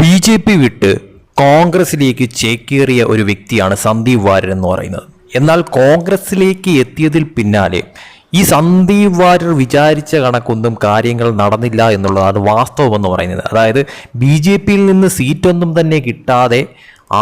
B J P വിട്ട് കോൺഗ്രസിലേക്ക് ചേക്കേറിയ ഒരു വ്യക്തിയാണ് സന്ദീപ് വാര്യർ എന്ന് പറയുന്നത്. എന്നാൽ കോൺഗ്രസിലേക്ക് എത്തിയതിൽ പിന്നാലെ ഈ സന്ദീപ് വാര്യർ വിചാരിച്ച കണക്കൊന്നും കാര്യങ്ങൾ നടന്നില്ല എന്നുള്ളതാണ് വാസ്തവമെന്ന് പറയുന്നത്. അതായത് ബി ജെ പിയിൽ നിന്ന് സീറ്റൊന്നും തന്നെ കിട്ടാതെ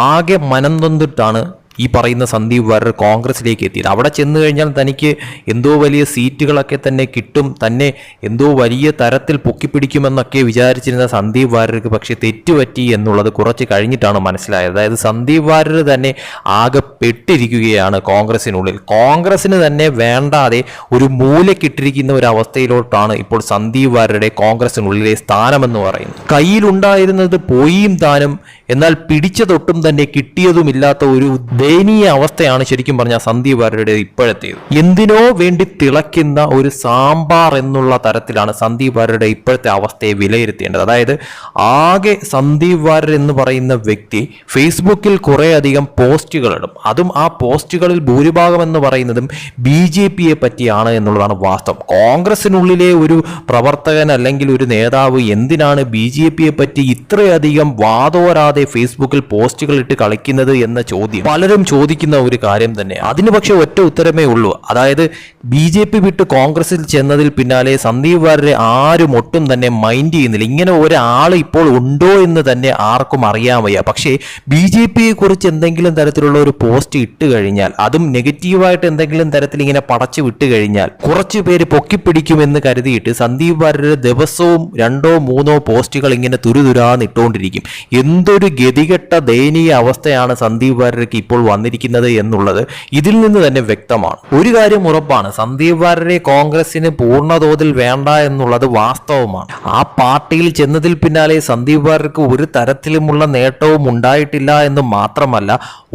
ആകെ മനം നൊന്നിട്ടാണ് ഈ പറയുന്ന സന്ദീപ് വാര്യർ കോൺഗ്രസിലേക്ക് എത്തിയത്. അവിടെ ചെന്ന് കഴിഞ്ഞാൽ തനിക്ക് എന്തോ വലിയ സീറ്റുകളൊക്കെ തന്നെ കിട്ടും തന്നെ എന്തോ വലിയ തരത്തിൽ പൊക്കിപ്പിടിക്കുമെന്നൊക്കെ വിചാരിച്ചിരുന്ന സന്ദീപ് വാര്യർക്ക് പക്ഷേ തെറ്റുപറ്റി എന്നുള്ളത് കുറച്ച് കഴിഞ്ഞിട്ടാണ് മനസ്സിലായത്. അതായത് സന്ദീപ് വാര്യർ തന്നെ ആകെ പെട്ടിരിക്കുകയാണ് കോൺഗ്രസിനുള്ളിൽ കോൺഗ്രസിന് തന്നെ വേണ്ടാതെ ഒരു മൂലക്കിട്ടിരിക്കുന്ന ഒരു അവസ്ഥയിലോട്ടാണ് ഇപ്പോൾ സന്ദീപ് വാര്യരുടെ കോൺഗ്രസിനുള്ളിലെ സ്ഥാനമെന്ന് പറയുന്നത്. കയ്യിലുണ്ടായിരുന്നത് പോയിയും താനും എന്നാൽ പിടിച്ചതൊട്ടും തന്നെ കിട്ടിയതുമില്ലാത്ത ഒരു ദയനീയ അവസ്ഥയാണ് ശരിക്കും പറഞ്ഞാൽ സന്ദീപ് വാര്യരുടെ ഇപ്പോഴത്തേത്. എന്തിനോ വേണ്ടി തിളയ്ക്കുന്ന ഒരു സാമ്പാർ എന്നുള്ള തരത്തിലാണ് സന്ദീപ് വാര്യരുടെ ഇപ്പോഴത്തെ അവസ്ഥയെ വിലയിരുത്തേണ്ടത്. അതായത് ആകെ സന്ദീപ് വാര്യർ എന്ന് പറയുന്ന വ്യക്തി ഫേസ്ബുക്കിൽ കുറേയധികം പോസ്റ്റുകൾ ഇടും. അതും ആ പോസ്റ്റുകളിൽ ഭൂരിഭാഗം എന്ന് പറയുന്നതും ബി ജെ പിയെ പറ്റിയാണ് എന്നുള്ളതാണ് വാസ്തവം. കോൺഗ്രസിനുള്ളിലെ ഒരു പ്രവർത്തകൻ അല്ലെങ്കിൽ ഒരു നേതാവ് എന്തിനാണ് ബി ജെ പിയെ പറ്റി ഇത്രയധികം വാതോരാതെ ഫേസ്ബുക്കിൽ പോസ്റ്റുകൾ ഇട്ട് കളിക്കുന്നത് എന്ന ചോദ്യം പലരും ചോദിക്കുന്ന ഒരു കാര്യം തന്നെ അതിന് പക്ഷേ ഒറ്റ ഉത്തരമേ ഉള്ളൂ. അതായത് ബി ജെ പി വിട്ട് കോൺഗ്രസിൽ ചെന്നതിൽ പിന്നാലെ സന്ദീപ് വാര്യരെ ആരും ഒട്ടും തന്നെ മൈൻഡ് ചെയ്യുന്നില്ല. ഇങ്ങനെ ഒരാൾ ഇപ്പോൾ ഉണ്ടോ എന്ന് തന്നെ ആർക്കും അറിയാൻ വയ്യ. പക്ഷേ ബി ജെ പിയെ കുറിച്ച് എന്തെങ്കിലും തരത്തിലുള്ള ഒരു പോസ്റ്റ് ഇട്ട് കഴിഞ്ഞാൽ അതും നെഗറ്റീവായിട്ട് എന്തെങ്കിലും തരത്തിൽ ഇങ്ങനെ പടച്ചു വിട്ട് കഴിഞ്ഞാൽ കുറച്ചു പേര് പൊക്കിപ്പിടിക്കുമെന്ന് കരുതിയിട്ട് സന്ദീപ് വാര്യരെ ദിവസവും രണ്ടോ മൂന്നോ പോസ്റ്റുകൾ ഇങ്ങനെ തുരുതുരാന്നിട്ടുകൊണ്ടിരിക്കും എന്തൊരു ഗതികെട്ട ദയനീയ അവസ്ഥയാണ് സന്ദീപ് വാര്യർക്ക് ഇപ്പോൾ വന്നിരിക്കുന്നത് എന്നുള്ളത് ഇതിൽ നിന്ന് തന്നെ വ്യക്തമാണ്. ഒരു കാര്യം ഉറപ്പാണ് സന്ദീപ് വാര്യരെ കോൺഗ്രസിന് പൂർണതോതിൽ വേണ്ട എന്നുള്ളത് വാസ്തവമാണ്. ആ പാർട്ടിയിൽ ചെന്നതിൽ പിന്നാലെ സന്ദീപ് വാര്യർക്ക് ഒരു തരത്തിലുമുള്ള നേട്ടവും ഉണ്ടായിട്ടില്ല എന്ന് മാത്രമല്ല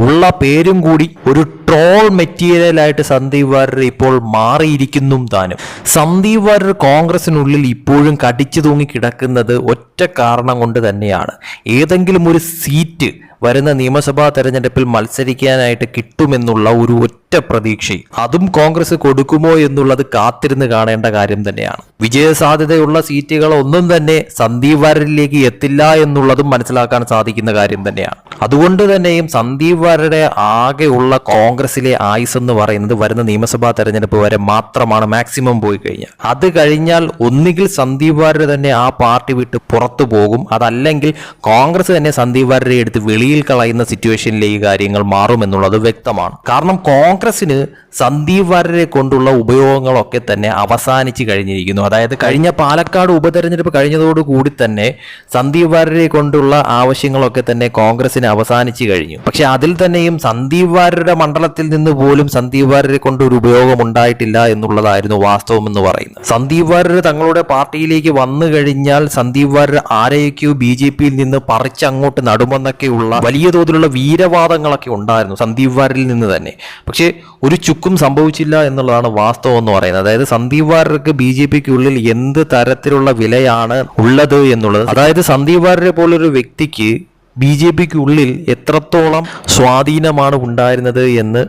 ഉള്ള പേരും കൂടി ഒരു ട്രോൾ മെറ്റീരിയലായിട്ട് സന്ദീപ് വാര്യർ ഇപ്പോൾ മാറിയിരിക്കുന്നു താനും. സന്ദീപ് വാര്യർ കോൺഗ്രസിനുള്ളിൽ ഇപ്പോഴും കടിച്ചു തൂങ്ങി കിടക്കുന്നത് ഒറ്റ കാരണം കൊണ്ട് തന്നെയാണ്. ഏതെങ്കിലും ഒരു സീറ്റ് വരുന്ന നിയമസഭാ തെരഞ്ഞെടുപ്പിൽ മത്സരിക്കാനായിട്ട് കിട്ടുമെന്നുള്ള ഒരു ഒറ്റ പ്രതീക്ഷ അതും കോൺഗ്രസ് കൊടുക്കുമോ എന്നുള്ളത് കാത്തിരുന്ന് കാണേണ്ട കാര്യം തന്നെയാണ്. വിജയസാധ്യതയുള്ള സീറ്റുകൾ ഒന്നും തന്നെ സന്ദീപ് വാര്യരിലേക്ക് എത്തില്ല എന്നുള്ളതും മനസ്സിലാക്കാൻ സാധിക്കുന്ന കാര്യം തന്നെയാണ്. അതുകൊണ്ട് തന്നെയും സന്ദീപ് വാര്യരുടെ ആകെയുള്ള കോൺഗ്രസിലെ ആയുസ് എന്ന് പറയുന്നത് വരുന്ന നിയമസഭാ തെരഞ്ഞെടുപ്പ് വരെ മാത്രമാണ് മാക്സിമം പോയി കഴിഞ്ഞാൽ. അത് കഴിഞ്ഞാൽ ഒന്നുകിൽ സന്ദീപ് വാര്യർ തന്നെ ആ പാർട്ടി വിട്ട് പുറത്തു പോകും. അതല്ലെങ്കിൽ കോൺഗ്രസ് തന്നെ സന്ദീപ് വാര്യരെ എടുത്ത് വെളിയിൽ കളയുന്ന സിറ്റുവേഷനിലെ ഈ കാര്യങ്ങൾ മാറുമെന്നുള്ളത് വ്യക്തമാണ്. കാരണം കോൺഗ്രസിന് സന്ദീപ് വാര്യരെ കൊണ്ടുള്ള ഉപയോഗങ്ങളൊക്കെ തന്നെ അവസാനിച്ച് കഴിഞ്ഞിരിക്കുന്നു. അതായത് കഴിഞ്ഞ പാലക്കാട് ഉപതെരഞ്ഞെടുപ്പ് കഴിഞ്ഞതോടുകൂടി തന്നെ സന്ദീപ് വാര്യരെ കൊണ്ടുള്ള ആവശ്യങ്ങളൊക്കെ തന്നെ കോൺഗ്രസിന് അവസാനിച്ച് കഴിഞ്ഞു. പക്ഷെ അതിൽ തന്നെയും സന്ദീപ് വാര്യരുടെ മണ്ഡലത്തിൽ നിന്ന് പോലും സന്ദീപ് വാര്യരെ കൊണ്ട് ഒരു ഉപയോഗം ഉണ്ടായിട്ടില്ല എന്നുള്ളതായിരുന്നു വാസ്തവം എന്ന് പറയുന്നത്. സന്ദീപ് വാര്യർ തങ്ങളുടെ പാർട്ടിയിലേക്ക് വന്നു കഴിഞ്ഞാൽ സന്ദീപ് വാര്യർ ആരെയൊക്കെയോ ബി ജെ പിയിൽ നിന്ന് പറിച്ചങ്ങോട്ട് നടുമെന്നൊക്കെയുള്ള വലിയ തോതിലുള്ള വീരവാദങ്ങളൊക്കെ ഉണ്ടായിരുന്നു സന്ദീപ് വാര്യരിൽ നിന്ന് തന്നെ. പക്ഷേ ഒരു ചുക്കും സംഭവിച്ചില്ല എന്നുള്ളതാണ് വാസ്തവം എന്ന് പറയുന്നത്. അതായത് സന്ദീപ് വാര്യർക്ക് ബി ജെ പിക്കുള്ളിൽ എന്ത് തരത്തിലുള്ള വിലയാണ് ഉള്ളത് എന്നുള്ളത്. അതായത് സന്ദീപ് വാര്യരെ പോലൊരു വ്യക്തിക്ക് ബി ജെ പിക്ക് ഉള്ളിൽ എത്രത്തോളം സ്വാധീനമാണ് ഉണ്ടായിരുന്നത് എന്ന്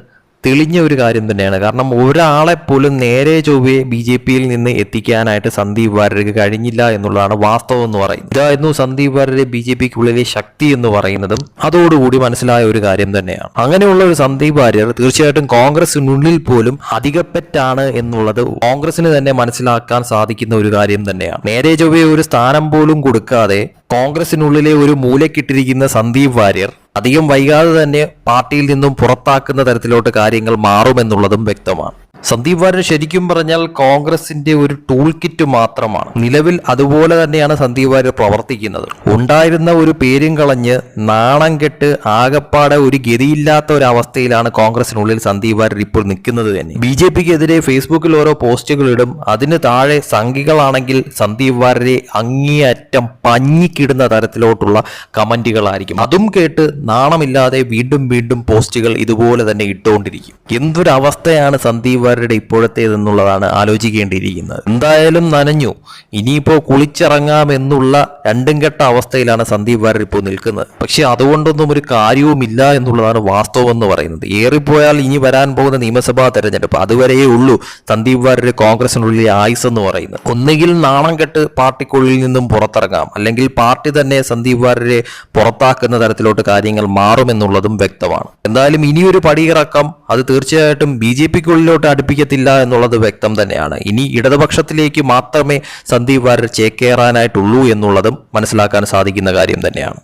തെളിഞ്ഞ ഒരു കാര്യം തന്നെയാണ്. കാരണം ഒരാളെ പോലും നേരെ ചൊവ്വയെ ബി ജെ പിയിൽ നിന്ന് എത്തിക്കാനായിട്ട് സന്ദീപ് വാര്യർക്ക് കഴിഞ്ഞില്ല എന്നുള്ളതാണ് വാസ്തവം എന്ന് പറയുന്നത്. ഇതായിരുന്നു സന്ദീപ് വാര്യരെ ബി ജെ പിക്കുള്ളിലെ ശക്തി എന്ന് പറയുന്നതും അതോടുകൂടി മനസ്സിലായ ഒരു കാര്യം തന്നെയാണ്. അങ്ങനെയുള്ള ഒരു സന്ദീപ് വാര്യർ തീർച്ചയായിട്ടും കോൺഗ്രസിനുള്ളിൽ പോലും അധികപ്പറ്റാണ് എന്നുള്ളത് കോൺഗ്രസിന് തന്നെ മനസ്സിലാക്കാൻ സാധിക്കുന്ന ഒരു കാര്യം തന്നെയാണ്. നേരെ ചൊവ്വയെ ഒരു സ്ഥാനം പോലും കൊടുക്കാതെ കോൺഗ്രസിനുള്ളിലെ ഒരു മൂലക്കിട്ടിരിക്കുന്ന സന്ദീപ് വാര്യർ അധികം വൈകാതെ തന്നെ പാർട്ടിയിൽ നിന്നും പുറത്താക്കുന്ന തരത്തിലോട്ട് കാര്യങ്ങൾ മാറുമെന്നുള്ളതും വ്യക്തമാണ്. സന്ദീപ് വാര്യർ ശരിക്കും പറഞ്ഞാൽ കോൺഗ്രസിന്റെ ഒരു ടൂൾ കിറ്റ് മാത്രമാണ്. നിലവിൽ അതുപോലെ തന്നെയാണ് സന്ദീപ് വാര്യർ പ്രവർത്തിക്കുന്നത്. ഉണ്ടായിരുന്ന ഒരു പേരും കളഞ്ഞ് നാണം കെട്ട് ആകപ്പാടെ ഒരു ഗതിയില്ലാത്ത ഒരു അവസ്ഥയിലാണ് കോൺഗ്രസിനുള്ളിൽ സന്ദീപ് വാര്യർ ഇപ്പോൾ നിൽക്കുന്നത് തന്നെ. ബി ജെ പിക്ക് എതിരെ ഫേസ്ബുക്കിൽ ഓരോ പോസ്റ്റുകൾ ഇടും. അതിന് താഴെ സംഘികളാണെങ്കിൽ സന്ദീപ് വാര്യരെ അങ്ങേയറ്റം പഞ്ഞിക്കിടുന്ന തരത്തിലോട്ടുള്ള കമന്റുകളായിരിക്കും. അതും കേട്ട് നാണമില്ലാതെ വീണ്ടും വീണ്ടും പോസ്റ്റുകൾ ഇതുപോലെ തന്നെ ഇട്ടുകൊണ്ടിരിക്കും. എന്തൊരു അവസ്ഥയാണ് സന്ദീപ് വാര്യരുടെ ഇപ്പോഴത്തേതെന്നുള്ളതാണ് ആലോചിക്കേണ്ടിയിരിക്കുന്നത്. എന്തായാലും നനഞ്ഞു. ഇനിയിപ്പോൾ കുളിച്ചിറങ്ങാം എന്നുള്ള രണ്ടും കെട്ട അവസ്ഥയിലാണ് സന്ദീപ് വാര്യർ ഇപ്പോൾ നിൽക്കുന്നത്. പക്ഷെ അതുകൊണ്ടൊന്നും ഒരു കാര്യവുമില്ല എന്നുള്ളതാണ് വാസ്തവം എന്ന് പറയുന്നത്. ഏറിപ്പോയാൽ ഇനി വരാൻ പോകുന്ന നിയമസഭാ തെരഞ്ഞെടുപ്പ് അതുവരെയേ ഉള്ളൂ സന്ദീപ് വാര്യർ കോൺഗ്രസിനുള്ളിലെ ആയുസ് എന്ന് പറയുന്നത്. ഒന്നുകിൽ നാണം കെട്ട് പാർട്ടിക്കുള്ളിൽ നിന്നും പുറത്തിറങ്ങാം. അല്ലെങ്കിൽ പാർട്ടി തന്നെ സന്ദീപ് വാര്യരെ പുറത്താക്കുന്ന തരത്തിലോട്ട് കാര്യങ്ങൾ മാറുമെന്നുള്ളതും വ്യക്തമാണ്. എന്തായാലും ഇനിയൊരു പടിയിറക്കം അത് തീർച്ചയായിട്ടും ബി ജെ പിക്കുള്ളിലോട്ട് അടുപ്പിക്കത്തില്ല എന്നുള്ളത് വ്യക്തം തന്നെയാണ്. ഇനി ഇടതുപക്ഷത്തിലേക്ക് മാത്രമേ സന്ദീപ് വാര്യർ ചേക്കേറാനായിട്ടുള്ളൂ എന്നുള്ളതും മനസ്സിലാക്കാൻ സാധിക്കുന്ന കാര്യം തന്നെയാണ്.